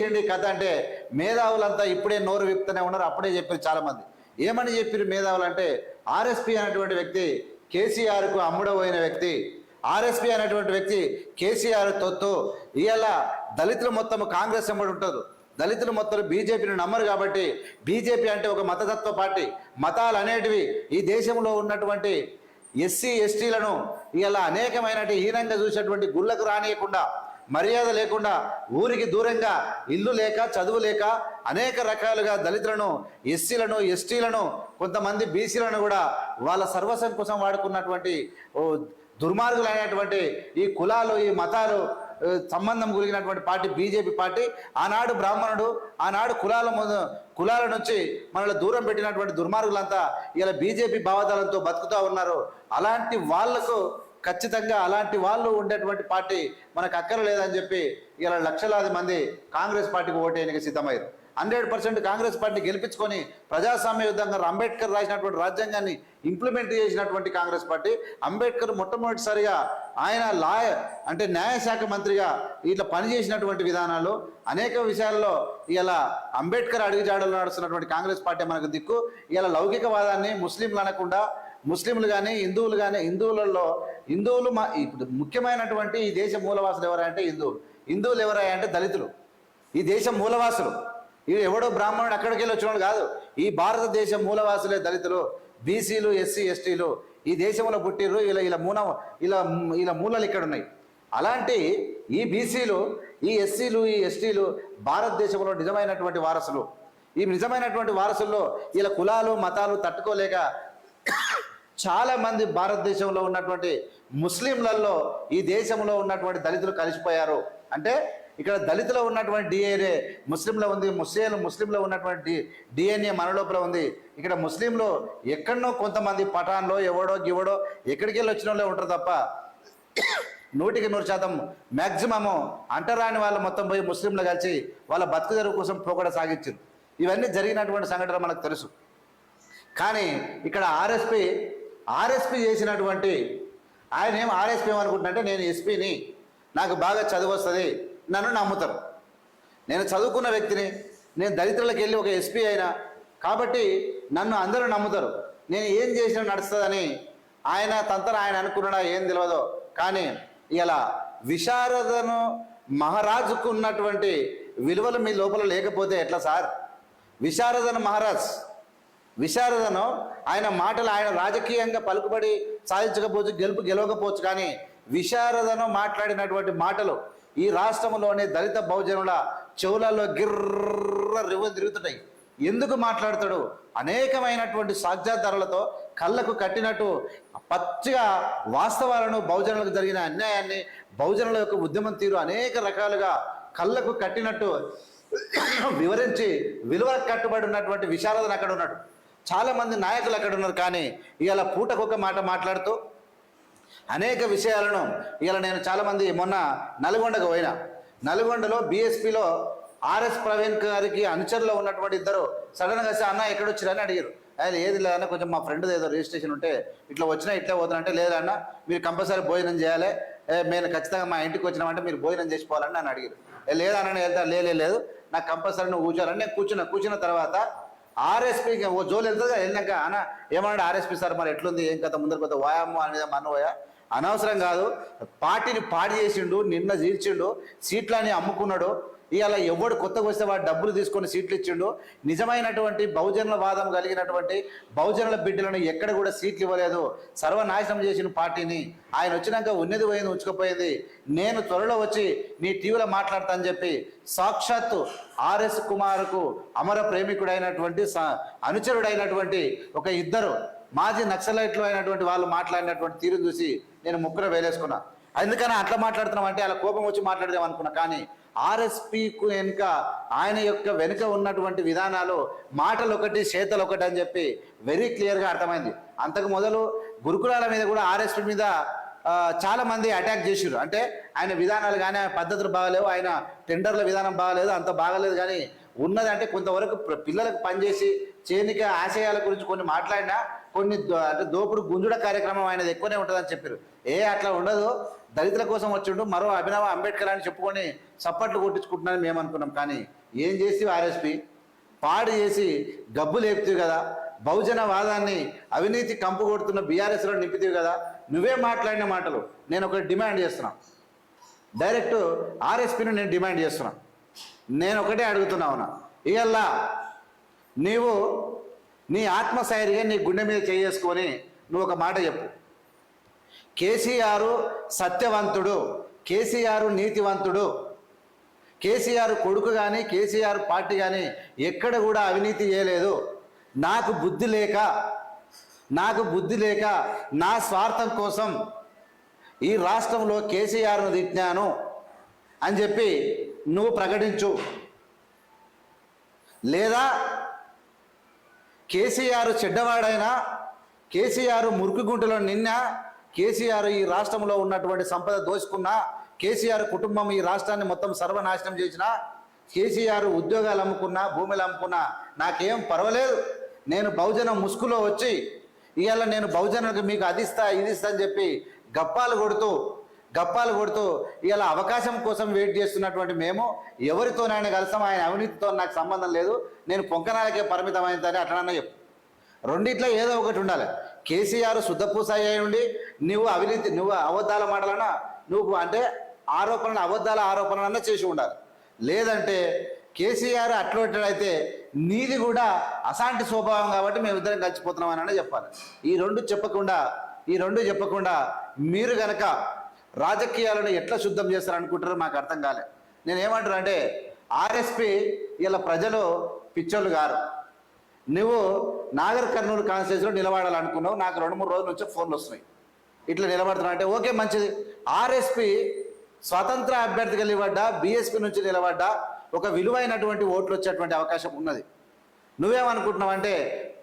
చేసిండు కథ అంటే మేధావులంతా ఇప్పుడే నోరు విప్తూనే ఉన్నారు. అప్పుడే చెప్పారు చాలామంది. ఏమని చెప్పారు మేధావులు అంటే ఆర్ఎస్పి అనేటువంటి వ్యక్తి కేసీఆర్కు అమ్ముడబోయిన వ్యక్తి ఆర్ఎస్పి అనేటువంటి వ్యక్తి కేసీఆర్ తొత్తు ఇవాళ దళితులు మొత్తం కాంగ్రెస్ అమ్మడి ఉంటారు దళితులు మొత్తం బీజేపీని నమ్మరు కాబట్టి బీజేపీ అంటే ఒక మతతత్వ పార్టీ. మతాలు అనేటివి ఈ దేశంలో ఉన్నటువంటి ఎస్సీ ఎస్టీలను ఇలా అనేకమైన హీనంగా చూసేటువంటి గుళ్ళకు రానియకుండా మర్యాద లేకుండా ఊరికి దూరంగా ఇల్లు లేక చదువు లేక అనేక రకాలుగా దళితులను ఎస్సీలను ఎస్టీలను కొంతమంది బీసీలను కూడా వాళ్ళ సర్వస్వం కోసం వాడుకున్నటువంటి దుర్మార్గులైనటువంటి ఈ కులాలు ఈ మతాలు సంబంధం కలిగినటువంటి పార్టీ బీజేపీ పార్టీ ఆనాడు బ్రాహ్మణుడు ఆనాడు కులాల ముందు కులాల నుంచి మనల్ని దూరం పెట్టినటువంటి దుర్మార్గులంతా ఇలా బీజేపీ భావజాలంతో బతుకుతూ ఉన్నారు. అలాంటి వాళ్ళకు ఖచ్చితంగా అలాంటి వాళ్ళు ఉండేటువంటి పార్టీ మనకు అక్కరలేదని చెప్పి ఇలా లక్షలాది మంది కాంగ్రెస్ పార్టీకి ఓటేయడానికి సిద్ధమయ్యారు. హండ్రెడ్ పర్సెంట్ కాంగ్రెస్ పార్టీ గెలిపించుకొని ప్రజాస్వామ్య యుద్ధంగా అంబేద్కర్ రాసినటువంటి రాజ్యాంగాన్ని ఇంప్లిమెంట్ చేసినటువంటి కాంగ్రెస్ పార్టీ అంబేద్కర్ మొట్టమొదటిసారిగా ఆయన లాయర్ అంటే న్యాయశాఖ మంత్రిగా ఇట్లా పనిచేసినటువంటి విధానాలు అనేక విషయాల్లో ఇలా అంబేద్కర్ అడుగుజాడలు నడుస్తున్నటువంటి కాంగ్రెస్ పార్టీ మనకు దిక్కు. ఇలా లౌకికవాదాన్ని ముస్లింలు అనకుండా ముస్లింలు కానీ హిందువులు కానీ హిందువులలో హిందువులు మా ఇప్పుడు ముఖ్యమైనటువంటి ఈ దేశ మూలవాసులు ఎవరంటే హిందువులు హిందువులు ఎవరంటే దళితులు. ఈ దేశం మూలవాసులు. ఇవి ఎవడో బ్రాహ్మణుడు అక్కడికి వెళ్ళి వచ్చినాడు కాదు. ఈ భారతదేశ మూలవాసులే దళితులు. బీసీలు ఎస్సీ ఎస్టీలు. ఈ దేశంలో పుట్టిర్రు ఇలా ఇలా మూల ఇలా ఇలా మూలలు ఇక్కడ ఉన్నాయి అలాంటి ఈ బీసీలు ఈ ఎస్సీలు ఈ ఎస్టీలు భారతదేశంలో నిజమైనటువంటి వారసులు. ఈ నిజమైనటువంటి వారసుల్లో ఇలా కులాలు మతాలు తట్టుకోలేక చాలా మంది భారతదేశంలో ఉన్నటువంటి ముస్లింలలో ఈ దేశంలో ఉన్నటువంటి దళితులు కలిసిపోయారు. అంటే ఇక్కడ దళితులో ఉన్నటువంటి డిఎన్ఏ ముస్లింలో ఉంది ముస్లింలు ముస్లింలో ఉన్నటువంటి డి డిఎన్ఏ మన లోపల ఉంది. ఇక్కడ ముస్లింలు ఎక్కడనో కొంతమంది పఠాన్లో ఎవడో గివడో ఎక్కడికి వెళ్ళి వచ్చిన వాళ్ళే ఉంటారు తప్ప నూటికి నూరు శాతం మ్యాక్సిమము అంటరాని వాళ్ళు మొత్తం పోయి ముస్లింలు కలిసి వాళ్ళ బతుకు తెరువు కోసం పోకడ సాగించింది. ఇవన్నీ జరిగినటువంటి సంఘటన మనకు తెలుసు. కానీ ఇక్కడ ఆర్ఎస్పి ఆర్ఎస్పి చేసినటువంటి ఆయన ఏం ఆర్ఎస్పి ఏమనుకుంటున్నంటే నేను ఎస్పీని నాకు బాగా చదువు వస్తుంది నన్ను నమ్ముతారు. నేను చదువుకున్న వ్యక్తిని నేను దళితులకు వెళ్ళి ఒక ఎస్పీ అయినా కాబట్టి నన్ను అందరూ నమ్ముతారు. నేను ఏం చేసినా నడుస్తుందని ఆయన తంతర ఆయన అనుకున్నాడా ఏం తెలియదో కానీ ఇలా విశారదను మహారాజుకు ఉన్నటువంటి విలువలు మీ లోపల లేకపోతే ఎట్లా సార్? విశారదను మహారాజ్ విశారదను ఆయన మాటలు ఆయన రాజకీయంగా పలుకుబడి సాధించకపోవచ్చు గెలుపు గెలవకపోవచ్చు కానీ విశారదను మాట్లాడినటువంటి మాటలు ఈ రాష్ట్రంలోని దళిత బహుజనుల చెవులలో గిర్ర రివ్వ తిరుగుతున్నాయి. ఎందుకు మాట్లాడతాడు? అనేకమైనటువంటి సాక్ష్యాధారాలతో కళ్ళకు కట్టినట్టు పచ్చిగా వాస్తవాలను బహుజనులకు జరిగిన అన్యాయాన్ని బహుజనుల యొక్క ఉద్యమం తీరు అనేక రకాలుగా కళ్ళకు కట్టినట్టు వివరించి విలువ కట్టుబడి ఉన్నటువంటి విశారదను అక్కడ ఉన్నాడు. చాలామంది నాయకులు అక్కడ ఉన్నారు కానీ ఇవాళ పూటకొక మాట మాట్లాడుతూ అనేక విషయాలను ఇవాళ నేను చాలామంది మొన్న నల్గొండకు పోయినా. నల్గొండలో బీఎస్పీలో ఆర్ఎస్ ప్రవీణ్ గారికి అనుచరులో ఉన్నటువంటి ఇద్దరు సడన్గా సార్ అన్న ఎక్కడొచ్చిరని అడిగారు. ఆయన ఏది లేదన్న కొంచెం మా ఫ్రెండ్ ఏదో రిజిస్ట్రేషన్ ఉంటే ఇట్లా వచ్చినా ఇట్లా పోతానంటే లేదన్న మీరు కంపల్సరీ భోజనం చేయాలి. మేము ఖచ్చితంగా మా ఇంటికి వచ్చినామంటే మీరు భోజనం చేసుకోవాలని నన్ను అడిగారు. లేదన్న వెళ్తా. లేదు నాకు కంపల్సరీ నువ్వు కూర్చోాలని నేను కూర్చున్నా. కూర్చున్న తర్వాత ఆర్ఎస్పీకి ఓ జోలు వెళ్తుంది వెళ్ళినాక అన్న ఏమన్నాడు ఆర్ఎస్పీ సార్ మరి ఎట్లుంది ఏం కథ ముందర కొత్త వాయమ్మ అనేది మనవోయా అనవసరం కాదు పార్టీని పాడి చేసిండు నిన్న చీల్చిండు సీట్లని అమ్ముకున్నాడు ఇవాళ ఎవడు కొత్తగా వస్తే వాడు డబ్బులు తీసుకొని సీట్లు ఇచ్చిండు నిజమైనటువంటి బహుజనుల వాదం కలిగినటువంటి బహుజనుల బిడ్డలను ఎక్కడ కూడా సీట్లు ఇవ్వలేదు. సర్వనాశనం చేసిన పార్టీని ఆయన వచ్చినాక ఉన్నది పోయింది ఉంచుకుపోయింది. నేను త్వరలో వచ్చి నీ టీవీలో మాట్లాడతానని చెప్పి సాక్షాత్తు ఆర్ఎస్ కుమార్కు అమర ప్రేమికుడైనటువంటి స- అనుచరుడైనటువంటి ఒక ఇద్దరు మాజీ నక్సలైట్లు అయినటువంటి వాళ్ళు మాట్లాడినటువంటి తీరు చూసి నేను ముక్కున వేలేసుకున్నా. అందుకని అట్లా మాట్లాడుతున్నాం అంటే అలా కోపం వచ్చి మాట్లాడదాం అనుకున్నా. కానీ ఆర్ఎస్పికు వెనుక ఆయన యొక్క వెనుక ఉన్నటువంటి విధానాలు మాటలు ఒకటి చేతలు ఒకటి అని చెప్పి వెరీ క్లియర్గా అర్థమైంది. అంతకు మొదలు గురుకులాల మీద కూడా ఆర్ఎస్పీ మీద చాలామంది అటాక్ చేసిర్రు. అంటే ఆయన విధానాలు కానీ ఆయన పద్ధతులు బాగలేవు ఆయన టెండర్ల విధానం బాగలేదు అంత బాగలేదు కానీ ఉన్నదంటే కొంతవరకు పిల్లలకు పనిచేసి చేనిక ఆశయాల గురించి కొన్ని మాట్లాడినా కొన్ని దో- అంటే దోపుడు గుంజుడ కార్యక్రమం ఆయనది ఎక్కువనే ఉంటుందని చెప్పారు ఏ అట్లా ఉండదు. దళితుల కోసం వచ్చిండు మరో అభినవ అంబేద్కర్ అని చెప్పుకొని చప్పట్లు కొట్టించుకుంటున్నారని మేము అనుకున్నాం. కానీ ఏం చేసి ఆర్ఎస్పి? పాడు చేసి గబ్బు లేపుతావు కదా బహుజన వాదాన్ని అవినీతి కంపు కొడుతున్న బీఆర్ఎస్లో నింపుతీవి కదా నువ్వే మాట్లాడిన మాటలు నేను ఒకటి డిమాండ్ చేస్తున్నా. డైరెక్ట్ ఆర్ఎస్పిని నేను డిమాండ్ చేస్తున్నా. నేను ఒకటే అడుగుతున్నా ఉన్నా. ఇవల్లా నీవు నీ ఆత్మశైర్యం నీ గుండె మీద చేసుకొని నువ్వు ఒక మాట చెప్పు. కేసీఆర్ సత్యవంతుడు కేసీఆర్ నీతివంతుడు. కేసీఆర్ కొడుకు కానీ కేసీఆర్ పార్టీ కానీ ఎక్కడ కూడా అవినీతి చేయలేదు. నాకు బుద్ధి లేక నాకు బుద్ధి లేక నా స్వార్థం కోసం ఈ రాష్ట్రంలో కేసీఆర్ను తిట్టినాను అని చెప్పి నువ్వు ప్రకటించు. లేదా కేసీఆర్ చెడ్డవాడైనా కేసీఆర్ మురికి గుంటలో నిన్న కేసీఆర్ ఈ రాష్ట్రంలో ఉన్నటువంటి సంపద దోచుకున్నా కేసీఆర్ కుటుంబం ఈ రాష్ట్రాన్ని మొత్తం సర్వనాశనం చేసినా కేసీఆర్ ఉద్యోగాలు అమ్ముకున్నా భూములు అమ్ముకున్నా నాకేం పర్వాలేదు. నేను బహుజనం ముసుగులో వచ్చి ఇవాళ నేను బహుజనులకు మీకు అదిస్తా ఇదిస్తా అని చెప్పి గప్పాలు కొడుతూ గప్పాలు కొడుతూ ఇలా అవకాశం కోసం వెయిట్ చేస్తున్నటువంటి మేము ఎవరితోనైనా కలిసాం ఆయన అవినీతితో నాకు సంబంధం లేదు. నేను పొంకనాలకే పరిమితమైందని అట్లా చెప్పు. రెండిట్లో ఏదో ఒకటి ఉండాలి. కేసీఆర్ శుద్ధపూసాయి అయి ఉండి నువ్వు అవినీతి నువ్వు అబద్ధాల మాటలన నువ్వు అంటే ఆరోపణలు అబద్ధాల ఆరోపణలన్నా చేసి ఉండాలి. లేదంటే కేసీఆర్ అట్లయితే నీది కూడా అసాంటి స్వభావం కాబట్టి మేము ఇద్దరం కలిసిపోతున్నామని చెప్పాలి. ఈ రెండు చెప్పకుండా ఈ రెండు చెప్పకుండా మీరు గనక రాజకీయాలను ఎట్లా శుద్ధం చేస్తారనుకుంటారో మాకు అర్థం కాలే. నేను ఏమంటాను అంటే ఆర్ఎస్పి ఇలా ప్రజలు పిచ్చోళ్ళు గారు నువ్వు నాగర్ కర్నూలు కాన్స్టిట్యూన్సీలో నిలబడాలనుకున్నావు నాకు రెండు మూడు రోజుల నుంచి ఫోన్లు వస్తున్నాయి. ఇట్లా నిలబడుతున్నా అంటే ఓకే మంచిది. ఆర్ఎస్పి స్వతంత్ర అభ్యర్థిగా నిలబడ్డా బీఎస్పీ నుంచి నిలబడ్డా ఒక విలువైనటువంటి ఓట్లు వచ్చేటువంటి అవకాశం ఉన్నది. నువ్వేమనుకుంటున్నావు అంటే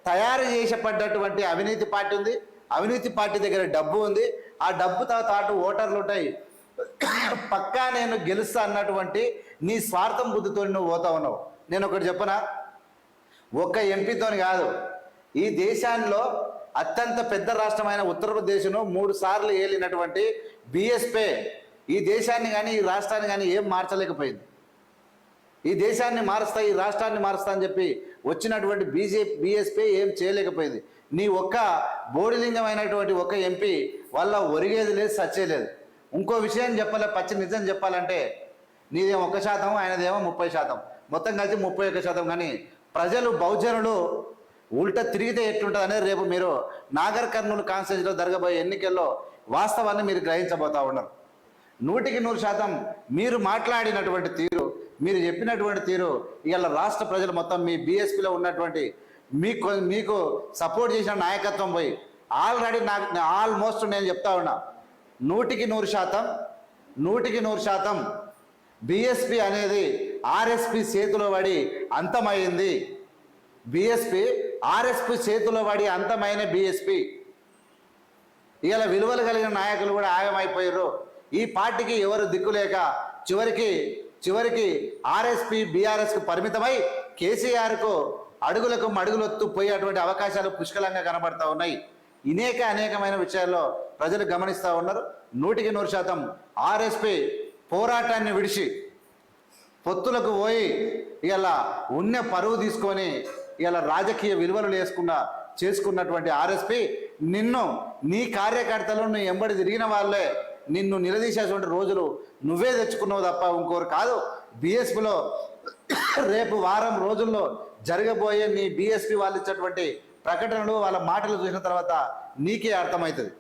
తయారు చేసపడ్డటువంటి అవినీతి పార్టీ ఉంది అవినీతి పార్టీ దగ్గర డబ్బు ఉంది ఆ డబ్బుతో తాటు ఓటర్లు ఉంటాయి. పక్కా నేను గెలుస్తా అన్నటువంటి నీ స్వార్థం బుద్ధితో నువ్వు పోతా ఉన్నావు. నేను ఒకటి చెప్పనా? ఒక్క ఎంపీతోని కాదు. ఈ దేశాల్లో అత్యంత పెద్ద రాష్ట్రమైన ఉత్తరప్రదేశ్ను మూడు సార్లు ఏలినటువంటి బిఎస్పే. ఈ దేశాన్ని కానీ ఈ రాష్ట్రాన్ని కానీ ఏం మార్చలేకపోయింది. ఈ దేశాన్ని మారుస్తా ఈ రాష్ట్రాన్ని మారుస్తా అని చెప్పి వచ్చినటువంటి బీజేపీ బీఎస్పీ ఏం చేయలేకపోయింది. నీ ఒక్క బోడిలింగమైనటువంటి ఒక్క ఎంపీ వల్ల ఒరిగేది లేదు సచ్చేలేదు ఇంకో విషయం చెప్పాలి పచ్చి నిజం చెప్పాలంటే నీదేమో ఒక శాతం ఆయనదేమో ముప్పై శాతం. మొత్తం కలిసి ముప్పై ఒక్క శాతం కానీ ప్రజలు బహుజనులు ఉల్టా తిరిగితే ఎట్లుంటుంది అనేది రేపు మీరు నాగర్ కర్నూలు కాన్స్టిట్యూన్సీలో జరగబోయే ఎన్నికల్లో వాస్తవాన్ని మీరు గ్రహించబోతా ఉన్నారు. నూటికి నూరు శాతం మీరు మాట్లాడినటువంటి తీరు మీరు చెప్పినటువంటి తీరు ఇవాళ రాష్ట్ర ప్రజలు మొత్తం మీ బీఎస్పీలో ఉన్నటువంటి మీకు మీకు సపోర్ట్ చేసిన నాయకత్వం పోయి ఆల్రెడీ నాకు ఆల్మోస్ట్ నేను చెప్తా ఉన్నా నూటికి నూరు శాతం నూటికి నూరు శాతం బిఎస్పి అనేది ఆర్ఎస్పి చేతిలో పడి అంతమైంది. బిఎస్పి ఆర్ఎస్పి చేతిలో పడి అంతమైన బిఎస్పి ఇలా విలువలు కలిగిన నాయకులు కూడా ఆగమైపోయారు. ఈ పార్టీకి ఎవరు దిక్కులేక చివరికి చివరికి ఆర్ఎస్పి బీఆర్ఎస్కి పరిమితమై కేసీఆర్కు అడుగులకు మడుగులొత్తు పోయేటువంటి అవకాశాలు పుష్కలంగా కనబడతా ఉన్నాయి. ఇనేక అనేకమైన విషయాల్లో ప్రజలు గమనిస్తూ ఉన్నారు. నూటికి నూరు శాతం ఆర్ఎస్పి పోరాటాన్ని విడిచి పొత్తులకు పోయి ఇలా ఉన్న పరువు తీసుకొని ఇలా రాజకీయ విలువలు వేసుకున్న చేసుకున్నటువంటి ఆర్ఎస్పి నిన్ను నీ కార్యకర్తలు నువ్వు ఎంబడి తిరిగిన వాళ్ళే నిన్ను నిలదీసేటువంటి రోజులు నువ్వే తెచ్చుకున్నావు తప్ప ఇంకోరు కాదు. బీఎస్పీలో రేపు వారం రోజుల్లో జరగబోయే నీ బీఎస్పీ వాళ్ళు ఇచ్చేటువంటి ప్రకటనలు వాళ్ళ మాటలు చూసిన తర్వాత నీకే అర్థమవుతుంది.